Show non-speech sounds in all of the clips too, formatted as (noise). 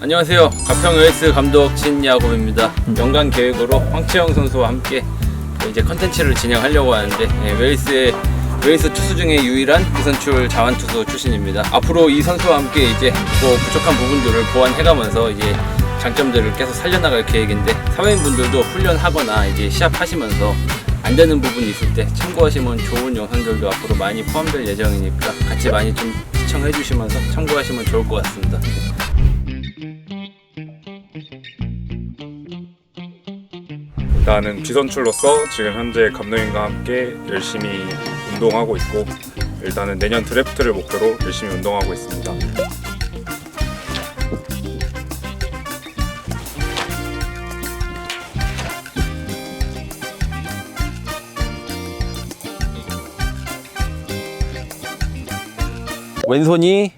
안녕하세요. 가평 OS 감독 진야곱입니다. 연간 계획으로 황채영 선수와 함께 이제 컨텐츠를 진행하려고 하는데 예, 웨일스의 웨일스 투수 중에 유일한 비선출 자완 투수 출신입니다. 앞으로 이 선수와 함께 이제 뭐 부족한 부분들을 보완해가면서 이제 장점들을 계속 살려나갈 계획인데 사회인분들도 훈련하거나 이제 시합하시면서 안 되는 부분이 있을 때 참고하시면 좋은 영상들도 앞으로 많이 포함될 예정이니까 같이 많이 좀 시청해 주시면서 참고하시면 좋을 것 같습니다. 나는 비선출로서 지금 현재 감독님과 함께 열심히 운동하고 있고 일단은 내년 드래프트를 목표로 열심히 운동하고 있습니다. 왼손이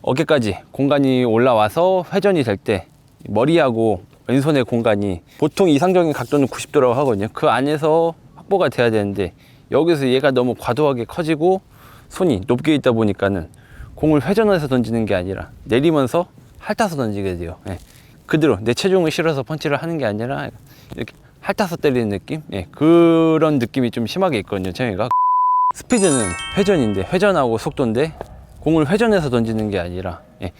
어깨까지 공간이 올라와서 회전이 될 때 머리하고 왼손의 공간이 보통 이상적인 각도는 90도라고 하거든요. 그 안에서 확보가 돼야 되는데 여기서 얘가 너무 과도하게 커지고 손이 높게 있다 보니까는 공을 회전해서 던지는 게 아니라 내리면서 핥아서 던지게 돼요. 예. 그대로 내 체중을 실어서 펀치를 하는 게 아니라 이렇게 핥아서 때리는 느낌? 예. 그런 느낌이 좀 심하게 있거든요. 저희가 스피드는 회전인데 회전하고 속도인데 공을 회전해서 던지는 게 아니라 예,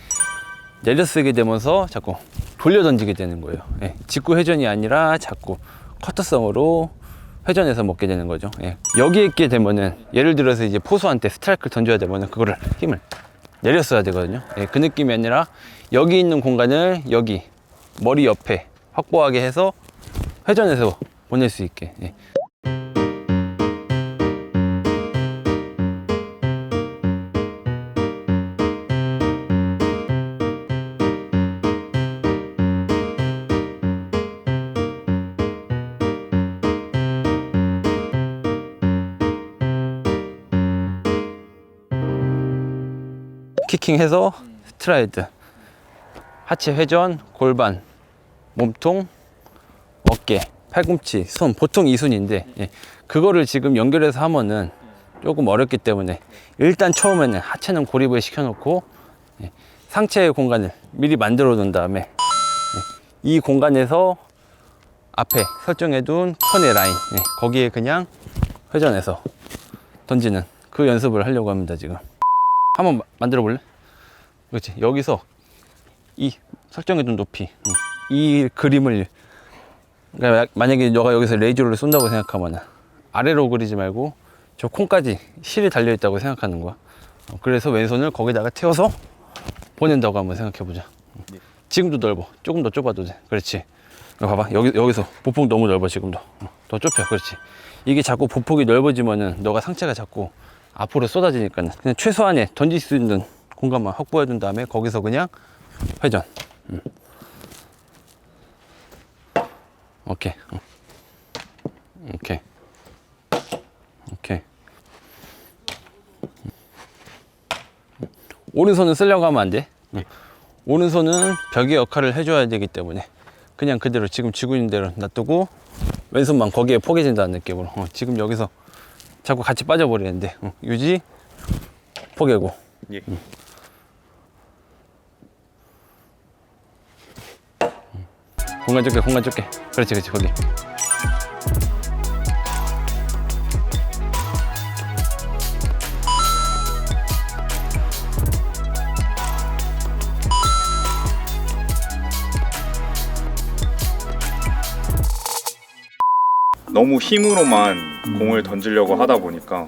내려쓰게 되면서 자꾸 돌려 던지게 되는 거예요. 예, 직구 회전이 아니라 자꾸 커터성으로 회전해서 먹게 되는 거죠. 예, 여기에 있게 되면은 예를 들어서 이제 포수한테 스트라이크를 던져야 되면은 그거를 힘을 내려 써야 되거든요. 예, 그 느낌이 아니라 여기 있는 공간을 여기 머리 옆에 확보하게 해서 회전해서 보낼 수 있게. 예. 키킹해서 스트라이드. 하체 회전 골반 몸통 어깨 팔꿈치 손 보통 이 순인데 예, 그거를 지금 연결해서 하면은 조금 어렵기 때문에 일단 처음에는 하체는 고립을 시켜놓고 예, 상체의 공간을 미리 만들어 놓은 다음에 예, 이 공간에서 앞에 설정해 둔 턴의 라인 예, 거기에 그냥 회전해서 던지는 그 연습을 하려고 합니다 지금 한번 마- 만들어 볼래? 그렇지. 여기서 이 설정해둔 높이 응. 이 그림을 그러니까 만약에 너가 여기서 레이저를 쏜다고 생각하면 아래로 그리지 말고 저 콩까지 실이 달려 있다고 생각하는 거야. 어, 그래서 왼손을 거기다가 태워서 보낸다고 한번 생각해 보자. 지금도 넓어. 조금 더 좁아도 돼. 그렇지. 봐봐. 여기, 여기서 보폭 너무 넓어 지금도. 어, 더 좁혀. 그렇지. 이게 자꾸 보폭이 넓어지면은 너가 상체가 자꾸 앞으로 쏟아지니까 그냥 최소한의 던질 수 있는 공간만 확보해 둔 다음에 거기서 그냥 회전 음. 오케이 어. 오케이 오케이 오른손은 쓰려고 하면 안 돼. 응. 오른손은 벽의 역할을 해줘야 되기 때문에 그냥 그대로 지금 쥐고 있는 대로 놔두고 왼손만 거기에 포개진다는 느낌으로 어, 지금 여기서 자꾸 같이 빠져버리는데. 어, 유지 포개고. 예. 공간 좁게 공간 좁게. 그렇지 그렇지 거기 너무 힘으로만 공을 던지려고 하다 보니까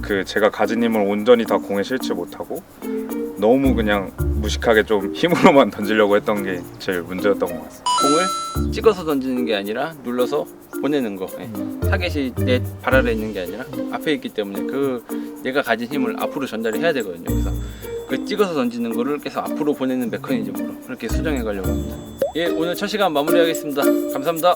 그 제가 가진 힘을 온전히 다 공에 실지 못하고 너무 그냥 무식하게 좀 (laughs) 힘으로만 던지려고 했던 게 제일 문제였던 것 같습니다. 공을 찍어서 던지는 게 아니라 눌러서 보내는 거. 예. 타겟이 내 발 아래 있는 게 아니라 앞에 있기 때문에 그 내가 가진 힘을 앞으로 전달을 해야 되거든요. 그래서 그 찍어서 던지는 거를 계속 앞으로 보내는 메커니즘으로 그렇게 수정해 가려고 합니다. 예 오늘 첫 시간 마무리하겠습니다. 감사합니다